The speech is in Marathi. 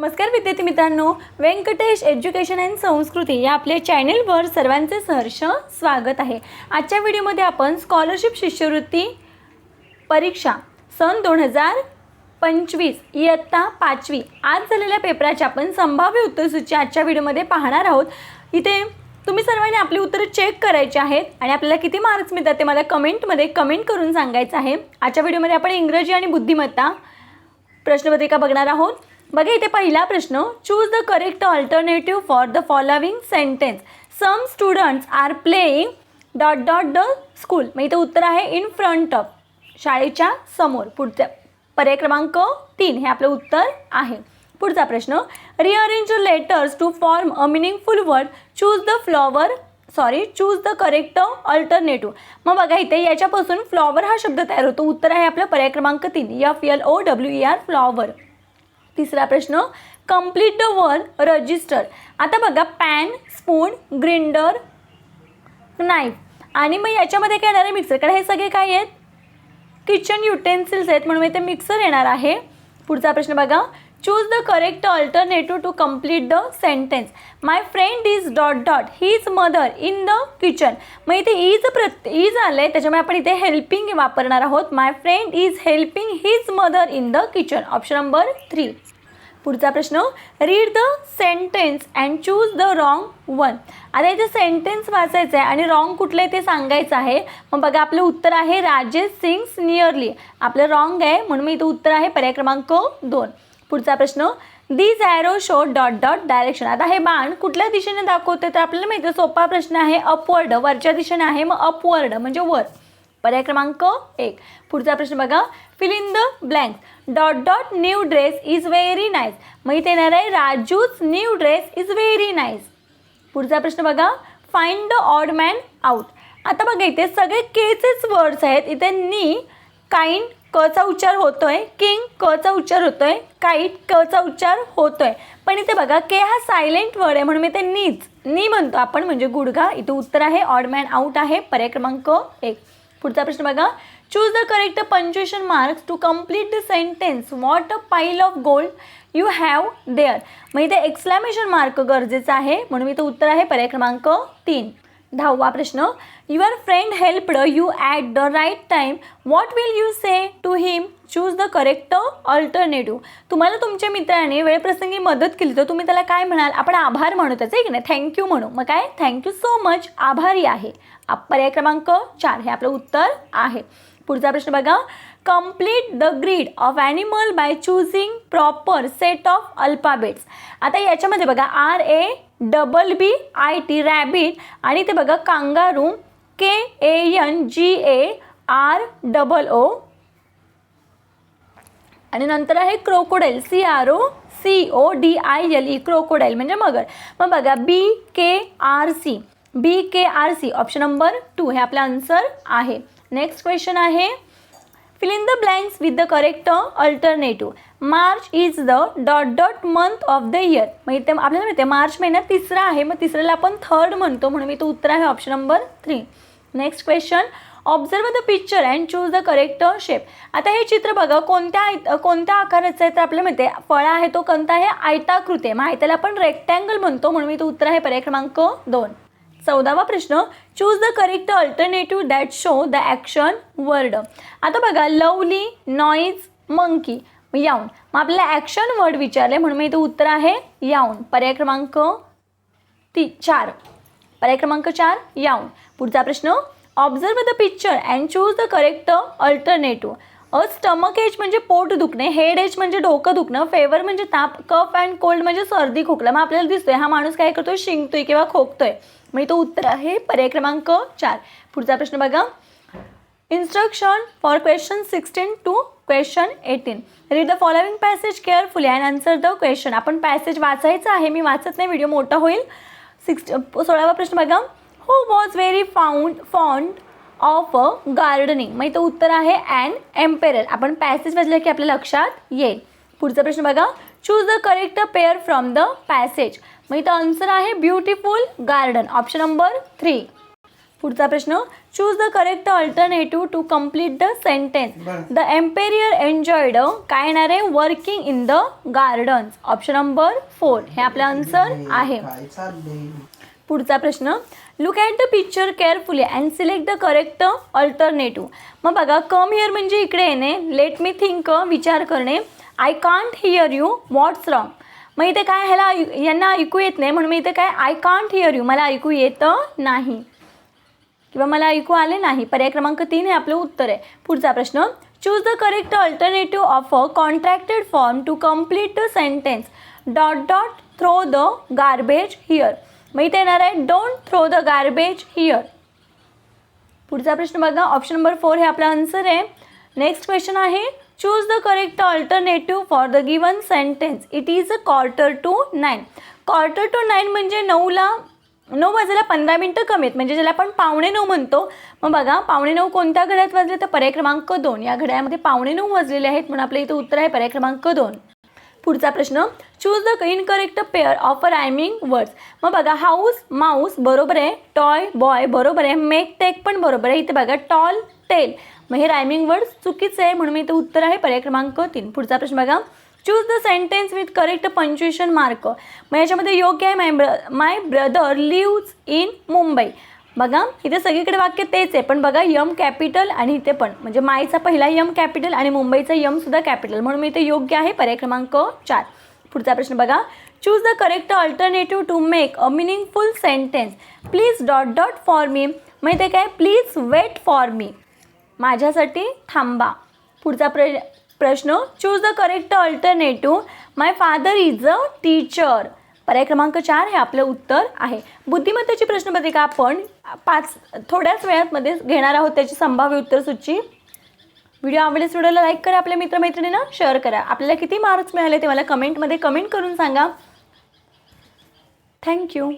नमस्कार विद्यार्थी मित्रांनो. व्यंकटेश एज्युकेशन अँड संस्कृती या आपल्या चॅनेलवर सर्वांचे सहर्ष स्वागत आहे. आजच्या व्हिडिओमध्ये आपण स्कॉलरशिप शिष्यवृत्ती परीक्षा सन दोन हजार पंचवीस इयत्ता पाचवी आज झालेल्या पेपराची आपण संभाव्य उत्तरसूची आजच्या व्हिडिओमध्ये पाहणार आहोत. इथे तुम्ही सर्वांनी आपली उत्तरं चेक करायची आहेत आणि आपल्याला किती मार्क्स मिळतात ते मला कमेंटमध्ये कमेंट करून सांगायचं आहे. आजच्या व्हिडिओमध्ये आपण इंग्रजी आणि बुद्धिमत्ता प्रश्नपत्रिका बघणार आहोत. बघा इथे पहिला प्रश्न choose the correct alternative for the following sentence some students are playing dot dot the school मग इथे उत्तर आहे इन फ्रंट ऑफ शाळेच्या समोर पुढच्या पर्याय क्रमांक तीन हे आपलं उत्तर आहे. पुढचा प्रश्न rearrange letters to form a meaningful word choose the flower sorry choose the correct alternative मग बघा इथे याच्यापासून फ्लॉवर हा शब्द तयार होतो. उत्तर आहे आपलं पर्याय क्रमांक तीन F L O W E R flower तिसरा प्रश्न कंप्लीट द वर्ड रजिस्टर आता बघा पॅन स्पून ग्रिंडर नाईफ आणि मग याच्यामध्ये काय येणार आहे? मिक्सर कारण हे सगळे काय आहेत? किचन युटेन्सिल्स आहेत. म्हणून इथे मिक्सर येणार आहे. पुढचा प्रश्न बघा. Choose the correct alternative to complete the sentence my friend is dot dot his mother in the kitchen मग इथे इज प्रत इज आलं आहे त्याच्यामुळे आपण इथे हेल्पिंग वापरणार आहोत. My friend is helping his mother in the kitchen option number three पुढचा प्रश्न. Read the sentence and choose the wrong one आता इथे सेंटेन्स वाचायचं आहे आणि रॉंग कुठलं आहे ते सांगायचं आहे. मग बघा आपलं उत्तर आहे राजेश सिंग्स नियरली आपलं रॉंग आहे म्हणून मी इथं उत्तर आहे पर्याय क्रमांक दोन. पुढचा प्रश्न the arrow show dot dot direction आता हे बाण कुठल्या दिशेने दाखवते तर आपल्याला माहिती आहे, सोपा प्रश्न आहे अपवर्ड वरच्या दिशेने आहे मग अपवर्ड म्हणजे वर. पर्याय क्रमांक एक. पुढचा प्रश्न बघा. Fill in the blank dot dot new dress is very nice मग इथे येणार आहे राजूच new dress is very nice पुढचा प्रश्न बघा. Find the odd man out आता बघा इथे सगळे केचेच वर्ड्स आहेत. इथे नी काइंड कचा उच्चार होतोय किंग कचा उच्चार होतोय काईट कचा उच्चार होतोय. पण इथे बघा के हा सायलेंट वर्ड आहे म्हणून मी ते नीच नी म्हणतो आपण म्हणजे गुडघा. इथे उत्तर आहे ऑड मॅन आउट आहे पर्याय क्रमांक एक. पुढचा प्रश्न बघा. Choose the correct punctuation marks to complete the sentence what a pile of gold you have there मग इथे एक्सक्लॅमेशन मार्क गरजेचा आहे म्हणून इथे उत्तर आहे पर्याय क्रमांक तीन. दहावा प्रश्न. Your friend helped you at the right time what will you say to him choose the correct alternative तुम्हाला तुमच्या मित्राने वेळप्रसंगी मदत केली तर तुम्ही त्याला काय म्हणाल? आपण आभार म्हणू त्याचं आहे की नाही? थँक्यू म्हणू. मग काय? थँक्यू सो मच आभारी आहे. पर्याय क्रमांक चार. हे आपलं उत्तर आहे. पुढचा प्रश्न बघा. Complete the grid of animal by choosing proper set of alphabets आता याच्यामध्ये बघा. R A double B I T rabbit. आणि ते बघा kangaroo K A N G A R double O. आणि नंतर आहे crocodile C R O C O D I L E crocodile म्हणजे मगर. मग बघा B K R C. B K R C option number two हे आपलं आन्सर आहे. नेक्स्ट क्वेश्चन आहे fill in the blanks with the correct alternative. March is the dot dot month of the year. म्हणजे मग इथे आपल्याला माहिती आहे मार्च महिन्यात तिसरा आहे मग तिसऱ्याला आपण थर्ड म्हणतो. म्हणून मी तो उत्तर आहे option number three next question observe the picture and choose the correct shape आता हे चित्र बघा कोणत्या कोणत्या आकाराचं आहे? तर आपल्याला माहिती आहे फळा आहे तो कोणता आहे? आयताकृती आहे. मग आयताला आपण रेक्टँगल म्हणतो म्हणून मी तो उत्तर आहे पर्याय क्रमांक दोन. चौदावा प्रश्न. Choose the correct alternative that show the action word आता बघा लवली नॉईज मंकी मग याऊन मग आपल्याला ॲक्शन वर्ड विचारले म्हणून मी इथं उत्तर आहे याऊन पर्याय क्रमांक ती चार. पर्याय क्रमांक चार याऊन पुढचा प्रश्न observe the picture and choose the correct alternative a stomach ache म्हणजे पोट दुखणे हेड एज म्हणजे डोकं दुखणं फेवर म्हणजे ताप कफ अँड कोल्ड म्हणजे सर्दी खोकला. मग आपल्याला दिसतोय हा माणूस काय करतोय? शिंकतोय किंवा खोकतोय. मग तो उत्तर आहे पर्याय क्रमांक चार. पुढचा प्रश्न बघा. Instruction for question sixteen to question eighteen read the following passage carefully and answer the question आपण पॅसेज वाचायचं आहे मी वाचत नाही व्हिडिओ मोठा होईल. सिक्स सोळावा प्रश्न बघा. Who was very found fond of a gardening मग इथं उत्तर आहे अँड एम्पेरर आपण पॅसेज वाचलं की आपल्या लक्षात येईल. पुढचा प्रश्न बघा. Choose the correct pair from the passage मग इथं आन्सर आहे beautiful garden option number three पुढचा प्रश्न choose the correct alternative to complete the sentence. The emperor enjoyed काय येणार आहे? Working in the gardens option number four हे आपलं आन्सर आहे. पुढचा प्रश्न look at the picture carefully and select the correct alternative मग बघा कम हिअर म्हणजे इकडे येणे. लेट मी थिंक विचार करणे. I can't hear you what's wrong मग इथे काय ह्याला यांना ऐकू येत नाही. म्हणून मी इथे काय आय कांट हिअर यू मला ऐकू येतं नाही. किंवा मला ऐकू आले नाही पर्याय क्रमांक तीन हे आपलं उत्तर आहे. पुढचा प्रश्न choose the correct alternative of a contracted form to complete the sentence dot dot throw the garbage here मग इथे येणार आहे don't throw the garbage here पुढचा प्रश्न बघा ऑप्शन नंबर फोर हे आपला आन्सर आहे. नेक्स्ट क्वेश्चन आहे choose the correct alternative for the given sentence it is a quarter to nine quarter to nine म्हणजे नऊला नऊ वाजायला पंधरा मिनटं कमी आहेत. म्हणजे ज्याला आपण पावणे नऊ म्हणतो मग बघा पावणे नऊ कोणत्या घड्यात वाजले तर पर्याय क्रमांक दोन. या घड्यामध्ये पावणे नऊ वाजलेले आहेत म्हणून आपलं इथं उत्तर आहे पर्याय क्रमांक दोन. पुढचा प्रश्न choose the incorrect pair of a rhyming words मग बघा हाऊस माऊस बरोबर आहे टॉय बॉय बरोबर आहे मेक टेक पण बरोबर आहे. इथे बघा टॉल टेल मग हे रायमिंग वर्ड्स चुकीचं आहे म्हणून मी इथे उत्तर आहे पर्याय क्रमांक तीन. पुढचा प्रश्न बघा choose the sentence with correct punctuation mark मग याच्यामध्ये योग्य आहे माय ब्र my brother lives in Mumbai बघा इथे सगळीकडे वाक्य तेच आहे पण बघा यम कॅपिटल आणि इथे पण. म्हणजे मायचा पहिला यम कॅपिटल आणि मुंबईचा यम सुद्धा कॅपिटल म्हणून मी इथे योग्य आहे पर्याय क्रमांक चार. पुढचा प्रश्न बघा. Choose the correct alternative to make a meaningful sentence please dot dot for me मग इथे काय? प्लीज वेट फॉर मी माझ्यासाठी थांबा. पुढचा प्र प्रश्न choose the correct alternative my father is a teacher पर्याय क्रमांक चार हे आपलं उत्तर आहे. बुद्धिमत्तेची प्रश्नपत्रिका आपण पाच थोड्याच वेळातमध्ये घेणार आहोत त्याची संभाव्य उत्तर सूची व्हिडिओ आवडल्यास व्हिडिओला लाईक करा आपल्या मित्रमैत्रिणींना शेअर करा. आपल्याला किती मार्क्स मिळाले ते मला कमेंटमध्ये कमेंट करून सांगा. थँक्यू